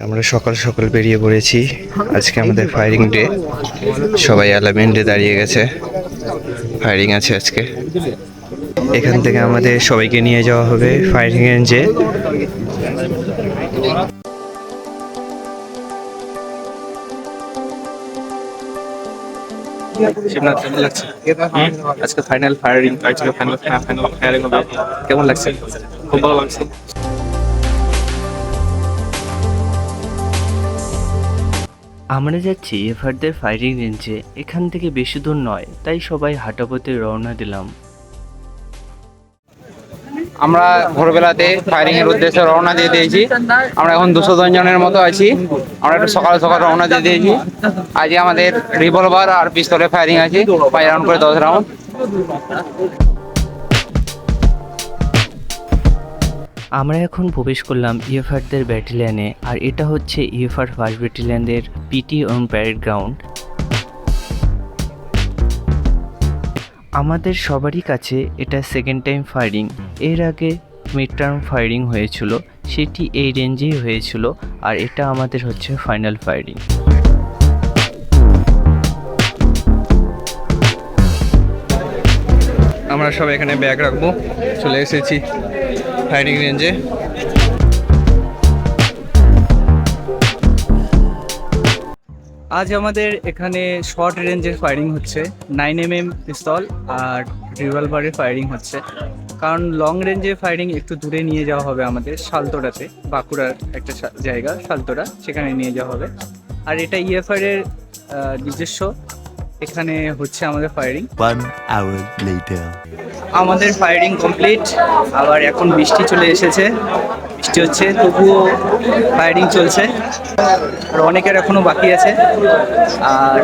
আমরা সকাল সকাল বেরিয়ে পড়েছি আজকে আমাদের ফায়ারিং ডে সবাই অ্যালামেন্টে দাঁড়িয়ে গেছে ফায়ারিং আছে আজকে এখান থেকে আমাদের সবাইকে নিয়ে যাওয়া হবে ফায়ারিং রেঞ্জে আজকে ফাইনাল ফায়ারিং ফায়ারিং কেমন লাগছে খুব ভালো লাগছে আমরা যাচ্ছি এফারদের ফায়ারিং রেঞ্জে এখান থেকে বেশি দূর নয়, তাই সবাই হাঁটাপথে রওনা দিলাম। আমরা ভোরবেলাতে ফায়ারিং এর উদ্দেশ্যে রওনা দিয়ে দিয়েছি। আমরা এখন দুশো জনের মতো আছি। আমরা একটু সকাল সকাল রওনা দিয়ে দিয়েছি। আজকে আমাদের রিভলভার আর পিস্তলে ফায়ারিং আছে। পাঁচ রাউন্ড করে দশ রাউন্ড আমরা এখন প্রবেশ করলাম ইএফআরদের ব্যাটালিয়ানে, আর এটা হচ্ছে ইএফআর ফার্স্ট ব্যাটালিয়ানের পিটি অন প্যারেড গ্রাউন্ড। আমাদের সবারই কাছে এটা সেকেন্ড টাইম ফায়ারিং এর আগে মিড টার্ম ফায়ারিং হয়েছিল, সেটি এই রেঞ্জেই হয়েছিল, আর এটা আমাদের হচ্ছে ফাইনাল ফায়ারিং আমরা সব এখানে ব্যাগ রাখব, চলে এসেছি। ফায়ারিং রেঞ্জে। আজ আমাদের এখানে শর্ট রেঞ্জের ফায়ারিং হচ্ছে নাইন এম এম পিস্তল আর রিভলভারের ফায়ারিং হচ্ছে। কারণ লং রেঞ্জের ফায়ারিং একটু দূরে নিয়ে যাওয়া হবে আমাদের শালতোড়াতে বাঁকুড়ার একটা জায়গা শালতোড়া সেখানে নিয়ে যাওয়া হবে। আর এটা ইএফআর এর নিজস্ব। এখানে হচ্ছে আমাদের ফায়ারিং One hour later. আমাদের ফায়ারিং কমপ্লিট আবার এখন বৃষ্টি চলে এসেছে। বৃষ্টি হচ্ছে তবুও ফায়ারিং চলছে। আর অনেকের এখনও বাকি আছে। আর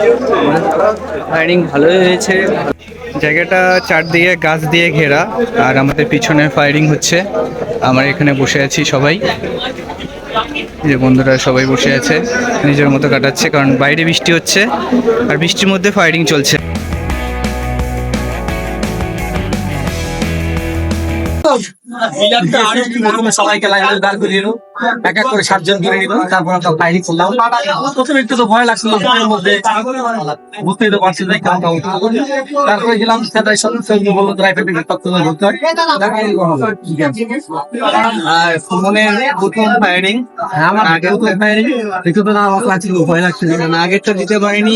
ফায়ারিং ভালোই হয়েছে। জায়গাটা চারদিকে গাছ দিয়ে ঘেরা আর আমাদের পিছনে ফায়ারিং হচ্ছে। আমরা এখানে বসে আছি সবাই। যে বন্ধুরা সবাই বসে আছে, নিজের মতো কাটাচ্ছে, কারণ বাইরে বৃষ্টি হচ্ছে আর বৃষ্টির মধ্যে ফায়ারিং চলছে। সবাইকে লাইনে দাঁড় করিয়ে এক এক করে সাতজন করে নিল তারপর আমরা ফাইরিং করলাম প্রথমে একটু তো ভয় লাগছিল ভয়ের মধ্যে। বুঝতেই তো পারছি না কেমন কেমন তারপরে গেলাম সেটাই সব সৈন্য বলল ড্রাইভার থেকে তত্ত্বাবধান হয়। ঠিক আছে। আর সুমনের প্রথম ফায়ারিং আমার আগে তো ফায়ারিং একটু তো না আমার ছিল ভয় লাগছিল। না আগেরটা দিতে পারিনি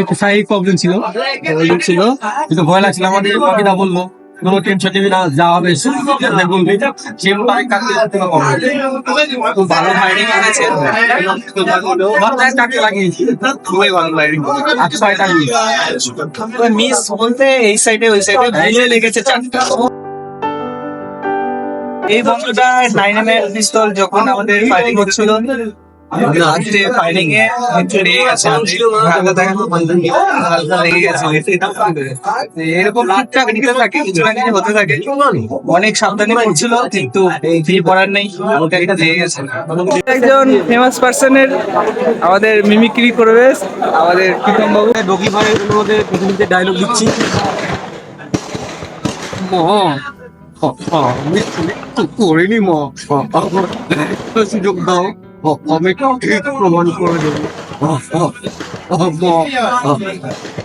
একটু প্রবলেম ছিল ছিল কিন্তু ভয় লাগছিল আমাদের পাখিটা বলল। কোনো টেনশন নিবি না যা হবে কাটতে খুব ভালো মাথায় লাগিয়েছি খুবই ভালো মিস বলতে এই সাইডে ওই সাইডে ভুলে লেগেছে চারটা এই বন্ধুটা পিস্তল যখন আমাদের ফায়ারিং হচ্ছিল আজকে ফায়ারিং এ একটু লেগে গেছে হালকা দেখা হালকা লেগে গেছে এরকম টুকটাক নিতে থাকে কিছু না কিছু হতে থাকে। অনেক সাবধানে পড়ছিল কিন্তু ফি পড়ার নেই হালকা একটা লেগে গেছে একজন ফেমাস পার্সনের আমাদের মিমিক্রি করবে আমাদের প্রীতম বাবু। ডগি ভাইয়ের মধ্যে পৃথিবীতে ডায়লগ দিচ্ছি। আমি করিনি মা। সুযোগ দাও। আমি ঠিক প্রমাণ করে দেবো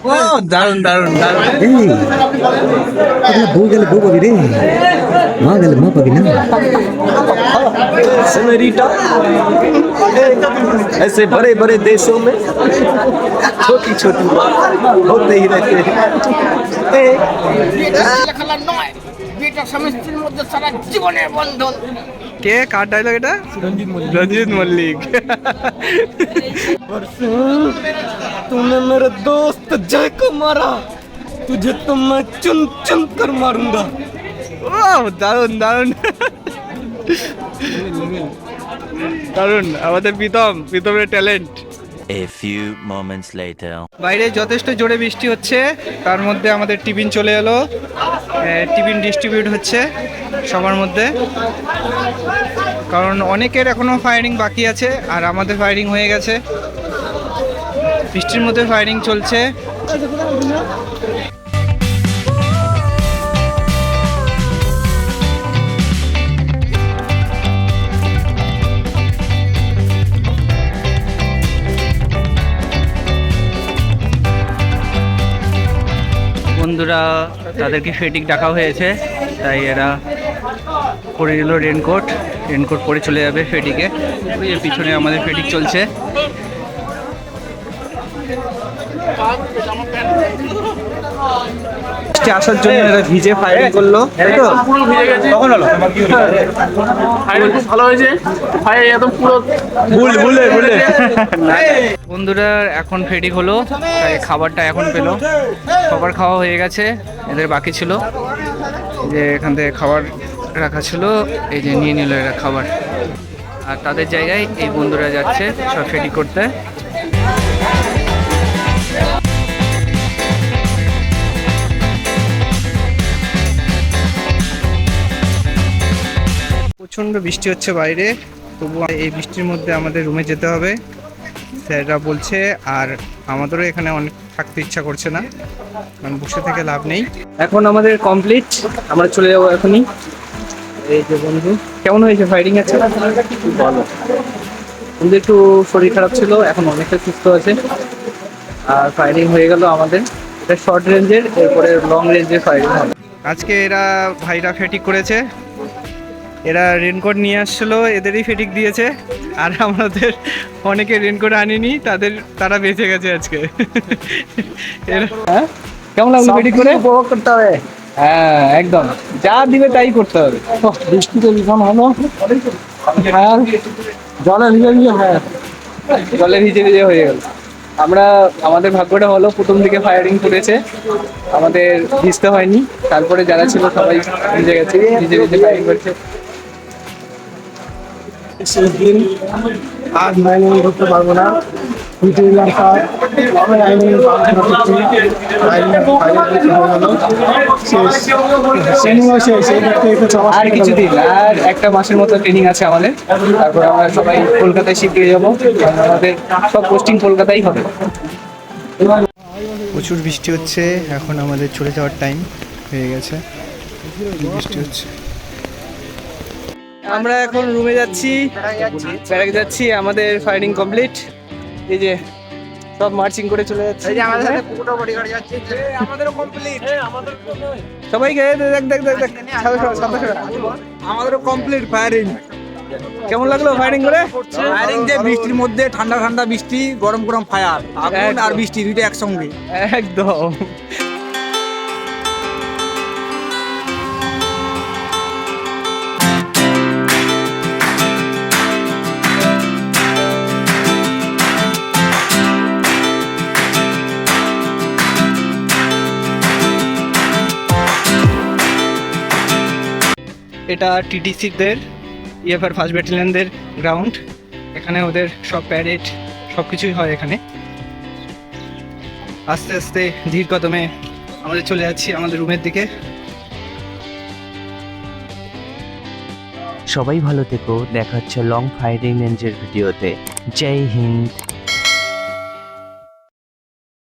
ও দারুন দারুন দারুন বউ গেলে বউ পাবি রে মা গেলে মা পাবি না सेमेरिटा ऐसे बड़े बड़े देशों में छोटी छोटी बात होते ही रहते हैं খেলা নয় বিয়েটা স্বামী স্ত্রীর মধ্যে সারা জীবনের বন্ধন কে কার ডায়লগ এটা রঞ্জিত মল্লিক রঞ্জিত মল্লিক तूने मेरे दोस्त जय को मारा तुझे तो मैं चुन चुन कर मारूंगा ও দারুন দারুন দারুন আমাদের প্রীতম প্রীতমের talent A few moments later. বাইরে যথেষ্ট জোরে বৃষ্টি হচ্ছে, তার মধ্যে আমাদের টিফিন চলে এলো। টিফিন ডিস্ট্রিবিউট হচ্ছে সবার মধ্যে। কারণ অনেকের এখনও ফায়ারিং বাকি আছে, আর আমাদের ফায়ারিং হয়ে গেছে। বৃষ্টির মধ্যে ফায়ারিং চলছে। বন্ধুরা, তাদেরকে ফেটিক ডাকা হয়েছে, তাই এরা পরে নিল রেনকোট রেনকোট পরে চলে যাবে ফেটিকে। ওই পিছনে আমাদের ফেটিক চলছে। আসার জন্য এরা ভিজে ফায়ারিং করল তাই তো? কখন হলো? ভালো হয়েছে। ভাই একদম পুরো ভুল ভুলে ভুলে বন্ধুরা এখন ফেটিক হলো তাই খাবারটা এখন পেল। খাবার খাওয়া হয়ে গেছে এদের বাকি ছিল। যে এখান থেকে খাবার রাখা ছিল এই যে নিয়ে নিল এরা খাবার। আর তাদের জায়গায় এই বন্ধুরা যাচ্ছে সব ফেটি করতে। প্রচণ্ড বৃষ্টি হচ্ছে বাইরে তবু এই বৃষ্টির মধ্যে আমাদের রুমে যেতে হবে স্যাররা বলছে আর আমাদেরও এখানে অনেক থাকতে ইচ্ছা করছে না কারণ বসে থেকে লাভ নেই। এখন আমাদের কমপ্লিট আমরা চলে যাব এখনই। এই যে বন্ধু কেমন হয়েছে ফাইটিং আছে ভালো। বন্ধু একটু শরীর খারাপ ছিল এখন অনেকটা সুস্থ আছে। আর ফাইটিং হয়ে গেল আমাদের। এটা শর্ট রেঞ্জের এরপরে লং রেঞ্জের ফাইটিং হবে। আজকে এরা ভাইরা ফেটিক করেছে এরা রেনকোট নিয়ে আসছিল এদেরই ফেটিক দিয়েছে। আর আমাদের অনেকে রেনকোট আনিনি তাদের তারা বেঁচে গেছে আজকে। হ্যাঁ? কেমন লাগল ফেটিক করে? উপভোগ করতে হবে। হ্যাঁ একদম। যা দিবে তাই করতে হবে। বৃষ্টিতে ভীষণ হলো। ফায়ার জলে ভিজে ভিজে ফায়ার জলে ভিজে ভিজে হয়ে গেল। আমরা আমাদের ভাগ্যটা হলো প্রথম দিকে ফায়ারিং করেছে। আমাদের ভিজতে হয়নি। তারপরে যারা ছিল সবাই ভিজে গেছে ভিজে ভিজে ফায়ারিং করছে। শেষ দিন আজ নাইন মিনিট করতে পারব না। দেখতে ছ মাস আর। কিছুদিন আর একটা মাসের মতো ট্রেনিং আছে আমাদের। তারপরে আমরা সবাই কলকাতায় শিফট হয়ে যাব। আমাদের সব পোস্টিং কলকাতায় হবে। প্রচুর বৃষ্টি হচ্ছে। এখন আমাদের চলে যাওয়ার টাইম হয়ে গেছে। বৃষ্টি হচ্ছে। আমরা এখন রুমে যাচ্ছি। ব্যারাক যাচ্ছি আমাদের ফায়ারিং কমপ্লিট এই যে সব মার্চিং করে চলে যাচ্ছে। আমাদের সাথে আমাদেরও কমপ্লিট সবাইকে দেখ দেখ দেখ দেখ। আমাদেরও কমপ্লিট ফায়ারিং কেমন লাগল ফায়ারিং করে? ফায়ারিং যে বৃষ্টির মধ্যে ঠান্ডা ঠান্ডা বৃষ্টি গরম গরম ফায়ার আগুন আর বৃষ্টি দুইটা একসঙ্গে। একদম। এটা টিটিসিদের, ইএফআর ফার্স্ট ব্যাটালিয়নদের গ্রাউন্ড। এখানে ওদের সব প্যারেড সব কিছুই হয় এখানে। আস্তে আস্তে ধীর কদমে আমাদের চলে যাচ্ছি আমাদের রুমের দিকে। সবাই ভালো থেকো দেখা হচ্ছে লং ফায়ারিং রেঞ্জের ভিডিওতে। জয় হিন্দ।